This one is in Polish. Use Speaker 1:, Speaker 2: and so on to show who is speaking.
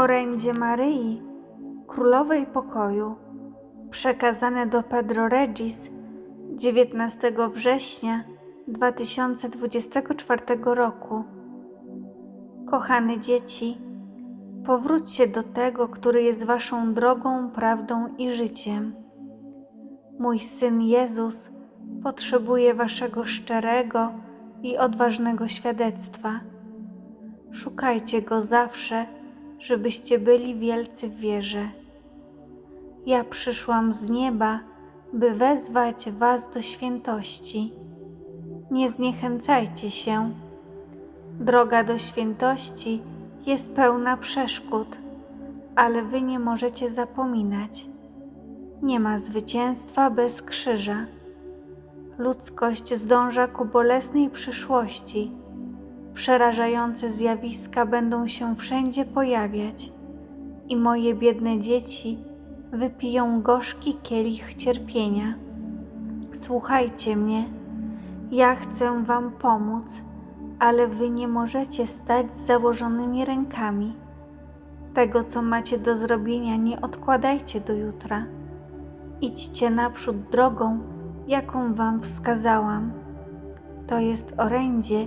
Speaker 1: Orędzie Maryi, Królowej Pokoju, przekazane do Pedro Regis 19 września 2024 roku. Kochane dzieci, powróćcie do tego, który jest Waszą drogą, prawdą i życiem. Mój syn Jezus potrzebuje Waszego szczerego i odważnego świadectwa. Szukajcie go zawsze, żebyście byli wielcy w wierze. Ja przyszłam z nieba, by wezwać Was do świętości. Nie zniechęcajcie się. Droga do świętości jest pełna przeszkód, ale Wy nie możecie zapominać. Nie ma zwycięstwa bez krzyża. Ludzkość zdąża ku bolesnej przyszłości. Przerażające zjawiska będą się wszędzie pojawiać i moje biedne dzieci wypiją gorzki kielich cierpienia. Słuchajcie mnie, ja chcę Wam pomóc, ale Wy nie możecie stać z założonymi rękami. Tego, co macie do zrobienia, nie odkładajcie do jutra. Idźcie naprzód drogą, jaką Wam wskazałam. To jest orędzie,